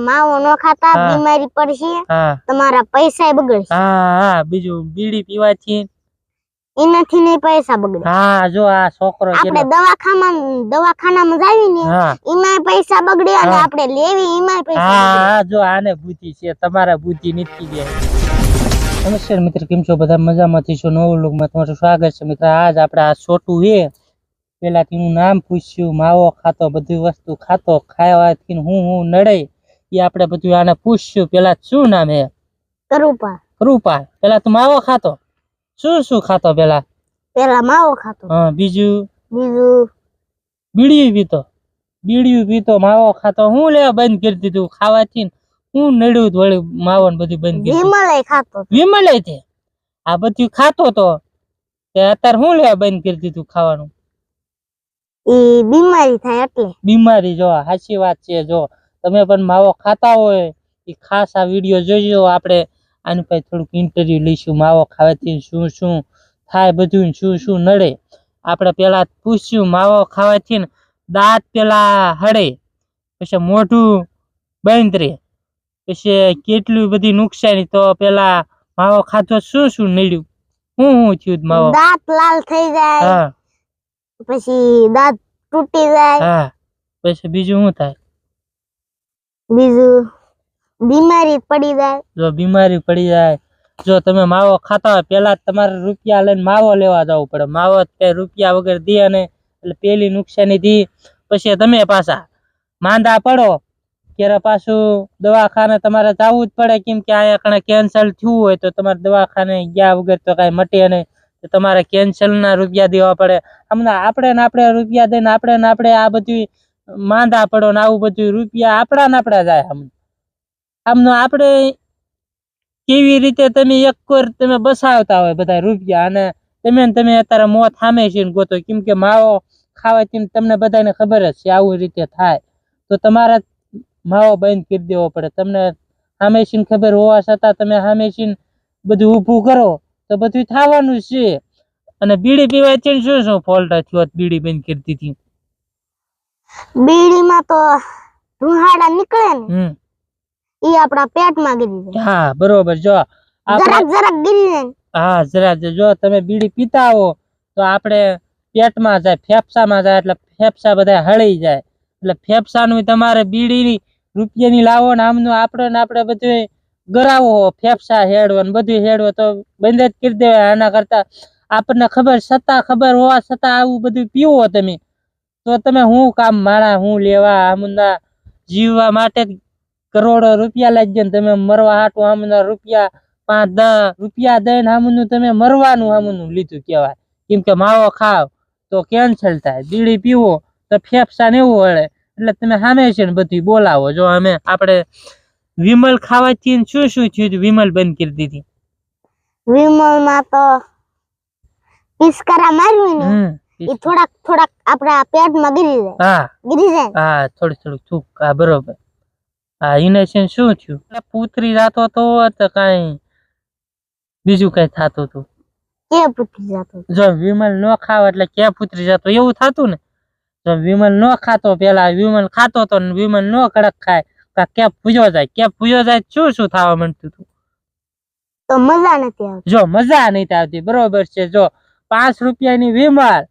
માવો ન ખાતા બીમારી પડશે તમારા પૈસા બગડશે. હા હા બીજું બીડી પીવાથી. એનાથી નહીં પૈસા બગડે. હા જો આ છોકરો આપણે કેટલો દવાખાનામાં દવાખાનામાં જાવી ને એમાં પૈસા બગડે અને આપણે લેવી એમાં પૈસા હા હા જો આને બુદ્ધિ છે તમારા બુદ્ધિ નથી ગયા નમસ્કાર મિત્ર કેમ છો? બધા મજામાંથી છો? નવું લોકમાં તમારું સ્વાગત છે. મિત્ર આજ આપણે આ છોટું હે પેલા તેનું નામ પૂછ્યું માવો ખાતો બધી વસ્તુ ખાતો ખાવાથી હું હું નડે. એ આપણે બધું આને પૂછશું. પેલા શું નામ હે? કૃપા કૃપા પેલા તું માવો ખાતો? શું શું ખાતો પેલા? પેલા માવો ખાતો. હા બીજું? બીજું? બીડીયું પીતો. બીડીયું પીતો માવો ખાતો. હું લે બંધ કરી દીધું ખાવાથી હું નડ્યું વળી માવો ને બધું બંધ કરી વિમલે ખાતો વિમલે તે? આ બધું ખાતો તો? તે અત્યારે હું લેવા બંધ કરી દીધું ખાવાનું? એ બીમારી થાય એટલે. બીમારી જો સાચી વાત છે જો. તમે પણ માવો ખાતા હોય એ ખાસ આ વીડિયો જોજો. આપણે આની પાસે થોડુંક ઇન્ટરવ્યુ લઈશું માવો ખાવાથી શું શું થાય બધું શું શું નડે. આપણે પેલા પૂછ્યું માવો ખાવાથી દાંત પહેલાં હડે પછી મોઢું બંધ રહે પછી કેટલી બધી નુકસાની તો પેલા માવો ખાધો શું શું નડ્યું? હું હું થયું માવો? દાંત લાલ થઈ જાય પછી દાંત તૂટી જાય. હા. પછી બીજું શું થાય? બીજું બીમારી પડી જાય. જો બીમારી પડી જાય, જો તમે માવો ખાતા હોય જ તમારે રૂપિયા લઈને માવો લેવા જવું પડે. માવો રૂપિયા વગર દે અને એટલે પેલી નુકસાની દી. પછી તમે પાછા માંદા પડો, ત્યારે પાછું દવાખાને તમારે જવું જ પડે. કેમ કે અહીંયા કણે કેન્સલ થયું હોય તો તમારે દવાખાને ગયા વગર તો કાંઈ મટે નહીં. તો તમારે કેન્સલના રૂપિયા દેવા પડે. હમણાં આપણે ને આપણે રૂપિયા દઈને આપણે ને આપણે આ બધું માંદા પડો ને આવું બધું, રૂપિયા આપણા ને આપણા જાય આમ. આમનો આપણે કેવી રીતે તમે એક કોર તમે બસાવતા હોય બધા રૂપિયા અને તમે તમે અત્યારે મોત સામે છે ને ગોતો. કેમ કે માવો ખાવાથી તમને બધાને ખબર જ છે આવું રીતે થાય. તો તમારે માવો બંધ કરી દેવો પડે. તમને સામેશીને ખબર હોવા છતાં તમે સામેશીને બધું ઊભું કરો, તો બધું થવાનું છે. અને બીડી પીવાથી શું શું ફોલ્ટ થયો? બીડી બંધ કરી દીધી. બીડીમાં તો રૂહાડા નીકળે ને ઈ આપણા પેટમાં ગીરી જાય. હા બરોબર. જો જરાક જરાક ગીરી જાય હા જરા જો તમે બીડી પીતા હો તો આપણે પેટમાં જાય ફેફસામાં જાય એટલે ફેફસા બધા હળી જાય. એટલે ફેફસાનું તમારે બીડીની રૂપિયાની લાવો ને આમનું આપણે ને આપણે બધું ગરાવો ફેફસા હેડવો ને બધું હેડવો. તો બંધ જ કરી દેવાય. આના કરતા આપણને ખબર છતાં ખબર હોવા છતાં આવું બધું પીવો તમે. તો તમે હું કામ મારા હું લેવા આમના જીવવા માટે કરોડો રૂપિયા લાગી ને તમે મરવા હાટું આમના રૂપિયા પાંચ દસ રૂપિયા દઈને આમનું તમે મરવાનું આમનું લીધું કહેવાય. કેમ કે માવો ખાવ તો કેન્સલ થાય. બીડી પીવો તો ફેફસા ને એવું વળે. એટલે તમે સામે છે ને બધું બોલાવો. જો અમે આપણે વિમલ ખાવાથી શું શું થયું વિમલ બંધ કરી દીધી. વિમલમાં તો પિસ્કારા માર્યું ને? એ થોડાક થોડાક આપણા પેટમાં ગીરી જાય. હા. ગીરી જાય? હા થોડી થોડી ચૂક હા બરોબર. હા ઇનેશન શું થયું? પુત્રી જાતો તો તો કાંઈ બીજું કઈ થતું હતું કે પુત્રી જાતો જો વિમલ ન ખાવ એટલે ક્યાં પુત્રી જતો? એવું થતું ને? જો વિમલ ન ખાતો પેલા વિમલ ખાતો તો ને વિમલ ન કડક ખાય. તો ક્યાં પૂજો જાય? ક્યાં પૂજો જાય શું શું થવા માંડતું હતું તો મજા નથી આવતી. જો મજા નહીં આવતી. બરોબર છે. જો પાંચ રૂપિયાની વિમલ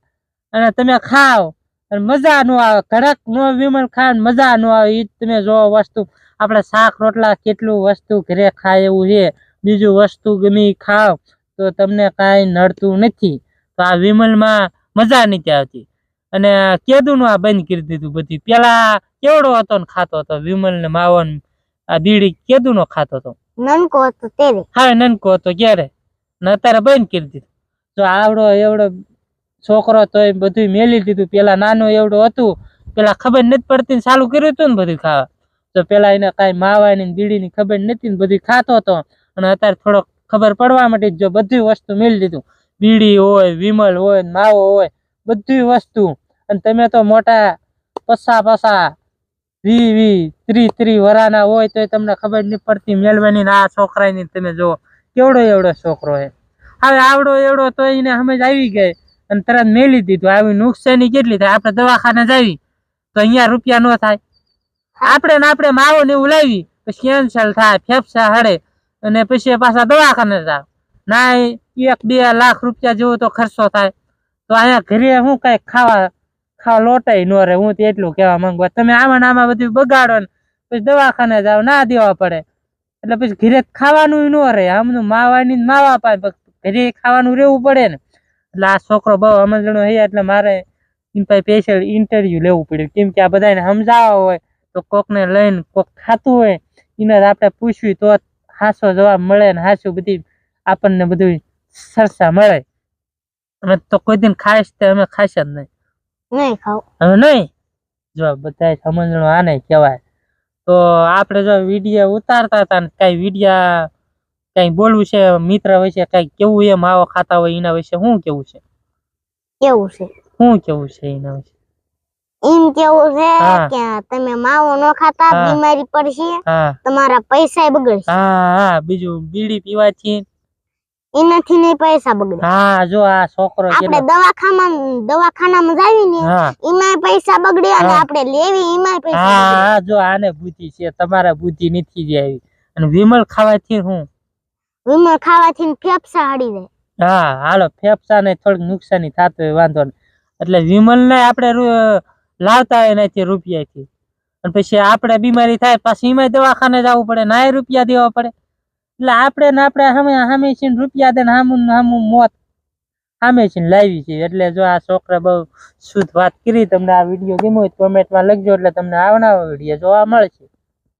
અને તમે ખાવ અને મજા ન આવે. કડક નો વિમલ ખાવ મજા ન આવે. એ તમે જો વસ્તુ. આપણે શાક રોટલા કેટલું વસ્તુ ઘરે ખાય એવું છે. બીજું વસ્તુ ગમે ખાવ તો તમને કાંઈ નડતું નથી. તો આ વિમલમાં મજા નથી આવતી. અને કેદુનું આ બંધ કરી દીધું બધી. પેલા કેવડો હતો ને ખાતો હતો વિમલ ને માવો ને આ બીડી કેદું નો ખાતો હતો? નનકો હતો હા નનકો હતો ક્યારે? ને અત્યારે બંધ કરી દીધું. જો આવડો એવડો છોકરો તો એ બધું મેલી દીધું. પેલા નાનો એવડો હતું, પેલા ખબર નથી પડતી ચાલુ કર્યું હતું ને બધું ખાવા. તો પેલા એને કાંઈ માવાની બીડીની ખબર નથી ને બધું ખાતો હતો. અને અત્યારે થોડોક ખબર પડવા માટે જો બધી વસ્તુ મેળી દીધું. બીડી હોય, વિમલ હોય માવો હોય બધી વસ્તુ. અને તમે તો મોટા પસા પસા વી વી, ત્રી ત્રી વરાના હોય તોય તમને ખબર નહીં પડતી મેળવાની આ છોકરાની તમે જો કેવડો એવડો છોકરો હે હવે આવડો એવડો તો એને સમજ આવી ગઈ. અને તરત મેલી દીધું, આવી નુકસાની કેટલી થાય? આપણે દવાખાને જાવી, તો અહીંયા રૂપિયા ન થાય. આપણે ને આપણે માવો ને એવું લાવી, પછી કેન્સલ થાય, ફેફસા હડે, અને પછી પાછા દવાખાને જાવ. ના એક બે લાખ રૂપિયા જેવો તો ખર્ચો થાય. તો અહીંયા ઘરે હું કઈ ખાવા ખાવા લોટાઈ ન રહે, હું તો એટલું કહેવા માંગુ તમે આમાં આમાં બધું બગાડો ને, પછી દવાખાને જાવ, ના દેવા પડે. એટલે પછી ઘરે ખાવાનું ન રહે. આમનું માવાની માવા પાય ઘરે ખાવાનું રહેવું પડે ને. એટલે આ છોકરો બહુ સમજણો હૈયા એટલે મારે એમ પાસે સ્પેશિયલ ઇન્ટરવ્યુ લેવું પડ્યું કેમ કે આ બધાને સમજાવવા હોય તો કોકને લઈને કોક ખાતું હોય એને આપણે પૂછવી તો હાસો જવાબ મળે ને હાસું બધી આપણને બધું સરસા મળે. અમે તો કોઈ દિન ખાઈશ તે અમે ખાઈશ જ નહીં. નહીં ખાવ. હવે નહીં? જો બધા સમજણો આને કહેવાય. તો આપણે જો વીડિયો ઉતારતા હતા ને કાંઈ વિડીયા કઈ બોલવું છે મિત્ર વિશે કઈ કેવું એમ આવો ખાતા હોય એના વિશે શું કેવું છે? કેવું છે? શું કેવું છે એના વિશે? એમ કેવું છે કે તમે માવો ન ખાતા બીમારી પડશે તમારા પૈસા બગડશે. હા હા બીજું બીડી પીવાથી એનાથી નહીં પૈસા બગડે. હા જો આ છોકરો આપણે દવાખામાં દવાખાનામાં જાવી ને હા. પૈસા બગડે અને આપણે લેવી એમાંય પૈસા હા જો આને બુદ્ધિ છે તમારા બુદ્ધિ નથી જ આવી. અને વિમલ ખાવાથી હું? વિમલ ખાવાથી ફેફસા હડી જાય. હા, હાલો ફેફસા ને થોડીક નુકસાની થતું હોય, વાંધો એટલે વિમલ ને આપણે લાવતા હોય એનાથી રૂપિયાથી. અને પછી આપણે બીમારી થાય, પાછી એમાંય દવાખાને જવું પડે નાય રૂપિયા દેવા પડે. એટલે આપણે ને આપણે સામે સામે છે રૂપિયા દે ને હામું મોત. સામે છે લાવી છે એટલે જો આ છોકરા બહુ શુદ્ધ વાત કરી, તમને આ વીડિયો ગમ્યો હોય કોમેન્ટમાં લખજો, એટલે તમને આવનારો વીડિયો જોવા મળશે.